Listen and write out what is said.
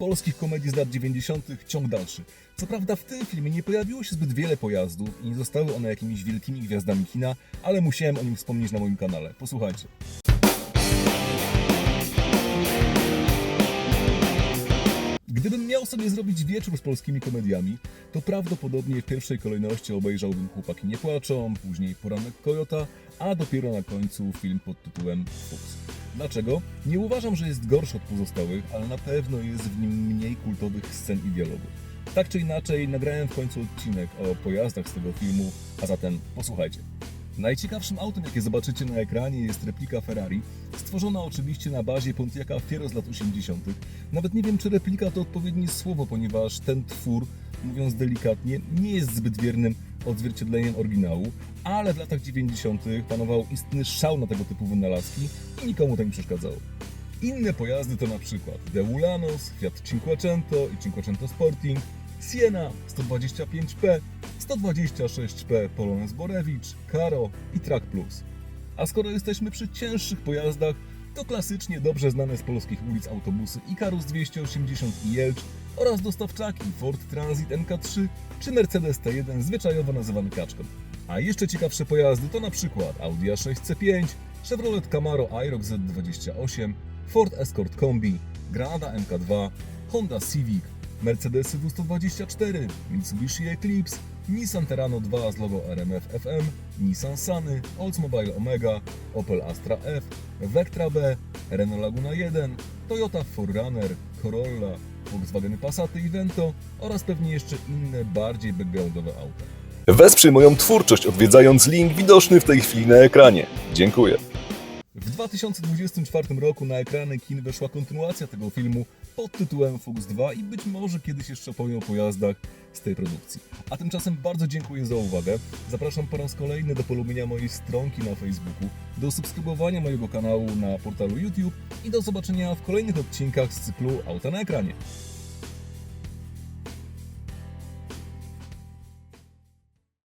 polskich komedii z lat 90. ciąg dalszy. Co prawda w tym filmie nie pojawiło się zbyt wiele pojazdów i nie zostały one jakimiś wielkimi gwiazdami kina, ale musiałem o nim wspomnieć na moim kanale. Posłuchajcie. Gdybym miał sobie zrobić wieczór z polskimi komediami, to prawdopodobnie w pierwszej kolejności obejrzałbym Chłopaki nie płaczą, później Poranek Kojota, a dopiero na końcu film pod tytułem Fuchs. Dlaczego? Nie uważam, że jest gorszy od pozostałych, ale na pewno jest w nim mniej kultowych scen i dialogów. Tak czy inaczej, nagrałem w końcu odcinek o pojazdach z tego filmu, a zatem posłuchajcie. Najciekawszym autem, jakie zobaczycie na ekranie, jest replika Ferrari, stworzona oczywiście na bazie Pontiaca Fiero z lat 80. Nawet nie wiem, czy replika to odpowiednie słowo, ponieważ ten twór, mówiąc delikatnie, nie jest zbyt wiernym odzwierciedleniem oryginału, ale w latach 90. panował istny szał na tego typu wynalazki i nikomu to nie przeszkadzało. Inne pojazdy to na przykład De Ulanos, Fiat Cinquecento i Cinquecento Sporting, Siena 125P, 126P Polonez Borewicz, Caro i Track Plus. A skoro jesteśmy przy cięższych pojazdach, to klasycznie dobrze znane z polskich ulic autobusy Icarus 280 i Jelcz oraz dostawczaki Ford Transit MK3 czy Mercedes T1 zwyczajowo nazywany kaczką. A jeszcze ciekawsze pojazdy to na przykład Audi A6 C5, Chevrolet Camaro iROC Z28, Ford Escort Kombi, Granada MK2, Honda Civic, Mercedes W124, Mitsubishi Eclipse, Nissan Terrano 2 z logo RMF FM, Nissan Sunny, Oldsmobile Omega, Opel Astra F, Vectra B, Renault Laguna 1, Toyota 4Runner, Corolla, Volkswagen Passaty i Vento oraz pewnie jeszcze inne bardziej backgroundowe auta. Wesprzyj moją twórczość odwiedzając link widoczny w tej chwili na ekranie. Dziękuję. W 2024 roku na ekrany kin weszła kontynuacja tego filmu pod tytułem Fuchs 2 i być może kiedyś jeszcze opowiem o pojazdach z tej produkcji. A tymczasem bardzo dziękuję za uwagę. Zapraszam po raz kolejny do polubienia mojej stronki na Facebooku, do subskrybowania mojego kanału na portalu YouTube i do zobaczenia w kolejnych odcinkach z cyklu Auta na ekranie.